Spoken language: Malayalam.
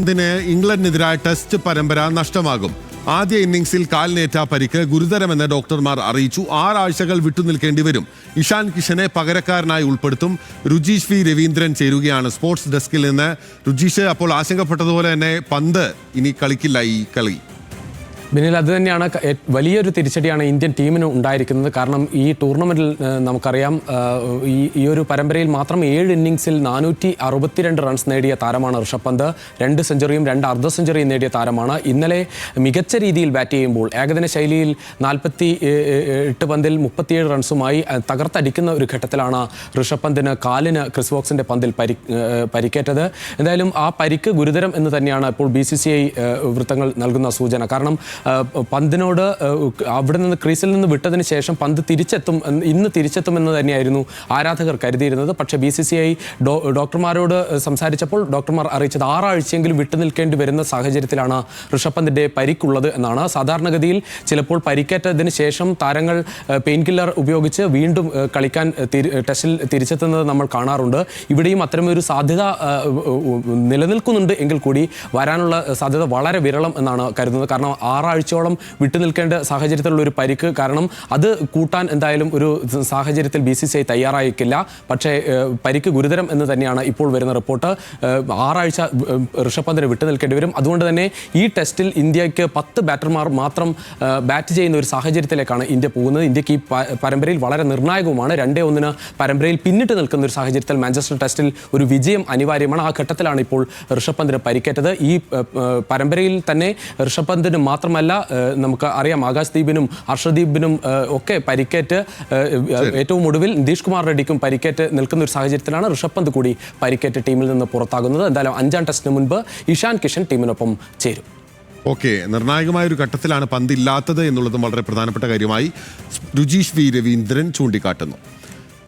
ഇതിന് ഇംഗ്ലണ്ടിനെതിരായ ടെസ്റ്റ് പരമ്പര നഷ്ടമാകും. ആദ്യ ഇന്നിംഗ്സിൽ കാലിനേറ്റ പരിക്ക് ഗുരുതരമെന്ന് ഡോക്ടർമാർ അറിയിച്ചു. ആറാഴ്ചകൾ വിട്ടുനിൽക്കേണ്ടി വരും. ഇഷാൻ കിഷനെ പകരക്കാരനായി ഉൾപ്പെടുത്തും. രുജീഷ് വി രവീന്ദ്രൻ ചേരുകയാണ് സ്പോർട്സ് ഡെസ്കിൽ നിന്ന്. രുജീഷ് അപ്പോൾ ആശങ്കപ്പെട്ടതുപോലെ തന്നെ പന്ത് ഇനി കളിക്കില്ല ഈ കളി. ബിനിൽ അത് തന്നെയാണ് വലിയൊരു തിരിച്ചടിയാണ് ഇന്ത്യൻ ടീമിന് ഉണ്ടായിരിക്കുന്നത്. കാരണം ഈ ടൂർണമെന്റിൽ നമുക്കറിയാം ഈ ഈ ഒരു പരമ്പരയിൽ മാത്രം ഏഴ് ഇന്നിങ്സിൽ നാനൂറ്റി അറുപത്തിരണ്ട് റൺസ് നേടിയ താരമാണ് ഋഷഭ് പന്ത്. രണ്ട് സെഞ്ചുറിയും രണ്ട് അർദ്ധ സെഞ്ചുറിയും നേടിയ താരമാണ്. ഇന്നലെ മികച്ച രീതിയിൽ ബാറ്റ് ചെയ്യുമ്പോൾ ഏകദിന ശൈലിയിൽ നാൽപ്പത്തി എട്ട് പന്തിൽ മുപ്പത്തിയേഴ് റൺസുമായി തകർത്തടിക്കുന്ന ഒരു ഘട്ടത്തിലാണ് ഋഷഭ് പന്തിന് കാലിന് ക്രിസ് വോക്സിന്റെ പന്തിൽ പരി പരിക്കേറ്റത്. എന്തായാലും ആ പരിക്ക് ഗുരുതരം എന്ന് തന്നെയാണ് ഇപ്പോൾ ബി സി സി ഐ വൃത്തങ്ങൾ നൽകുന്ന സൂചന. കാരണം പന്തിനോട് അവിടെ നിന്ന് ക്രീസിൽ നിന്ന് വിട്ടതിന് ശേഷം പന്ത് തിരിച്ചെത്തും ഇന്ന് തിരിച്ചെത്തുമെന്ന് തന്നെയായിരുന്നു ആരാധകർ കരുതിയിരുന്നത്. പക്ഷേ ബി സി സി ഐ ഡോക്ടർമാരോട് സംസാരിച്ചപ്പോൾ ഡോക്ടർമാർ അറിയിച്ചത് ആറാഴ്ചയെങ്കിലും വിട്ടുനിൽക്കേണ്ടി വരുന്ന സാഹചര്യത്തിലാണ് ഋഷഭ് പന്തിന്റെ പരിക്കുള്ളത് എന്നാണ്. സാധാരണഗതിയിൽ ചിലപ്പോൾ പരിക്കേറ്റതിന് ശേഷം താരങ്ങൾ പെയിൻ കില്ലർ ഉപയോഗിച്ച് വീണ്ടും കളിക്കാൻ ടെസ്റ്റിൽ തിരിച്ചെത്തുന്നത് നമ്മൾ കാണാറുണ്ട്. ഇവിടെയും അത്തരമൊരു സാധ്യത നിലനിൽക്കുന്നുണ്ട് എങ്കിൽ കൂടി വരാനുള്ള സാധ്യത വളരെ വിരളം എന്നാണ് കരുതുന്നത്. കാരണം ആറാഴ്ചയോളം വിട്ടുനിൽക്കേണ്ട സാഹചര്യത്തിലുള്ള ഒരു പരിക്ക്. കാരണം അത് കൂട്ടാൻ എന്തായാലും ഒരു സാഹചര്യത്തിൽ ബി സി സി ഐ തയ്യാറായിക്കില്ല. പക്ഷേ പരിക്ക് ഗുരുതരം എന്ന് തന്നെയാണ് ഇപ്പോൾ വരുന്ന റിപ്പോർട്ട്. ആറാഴ്ച ഋഷഭ് പന്തിന് വിട്ടുനിൽക്കേണ്ടി വരും. അതുകൊണ്ട് തന്നെ ഈ ടെസ്റ്റിൽ ഇന്ത്യയ്ക്ക് പത്ത് ബാറ്റർമാർ മാത്രം ബാറ്റ് ചെയ്യുന്ന ഒരു സാഹചര്യത്തിലേക്കാണ് ഇന്ത്യ പോകുന്നത്. ഇന്ത്യയ്ക്ക് ഈ പരമ്പരയിൽ വളരെ നിർണായകവുമാണ്. രണ്ടേ ഒന്നിന് പരമ്പരയിൽ പിന്നിട്ട് നിൽക്കുന്ന ഒരു സാഹചര്യത്തിൽ മാഞ്ചസ്റ്റർ ടെസ്റ്റിൽ ഒരു വിജയം അനിവാര്യമാണ്. ആ ഘട്ടത്തിലാണ് ഇപ്പോൾ ഋഷഭ് പന്തിന് പരിക്കേറ്റത്. ഈ പരമ്പരയിൽ തന്നെ ഋഷഭ് പന്തിന് മാത്രമല്ല നമുക്ക് അറിയാം ആകാശ്ദീപിനും ഹർഷദീപിനും ഒക്കെ പരിക്കേറ്റ് ഏറ്റവും ഒടുവിൽ നിതീഷ് കുമാർ റെഡ്ഡിക്കും പരിക്കേറ്റ് നിൽക്കുന്ന ഒരു സാഹചര്യത്തിലാണ് ഋഷഭ് പന്ത് കൂടി പരിക്കേറ്റ് ടീമിൽ നിന്ന് പുറത്താകുന്നത്. എന്തായാലും അഞ്ചാം ടെസ്റ്റിന് മുൻപ് ഇഷാൻ കിഷൻ ടീമിനൊപ്പം ചേരും. ഓക്കെ നിർണായകമായ ഒരു ഘട്ടത്തിലാണ് പന്തില്ലാത്തത് എന്നുള്ളതും വളരെ പ്രധാനപ്പെട്ട കാര്യമായി രുജീഷ് വി. രവീന്ദ്രൻ ചൂണ്ടിക്കാട്ടുന്നു.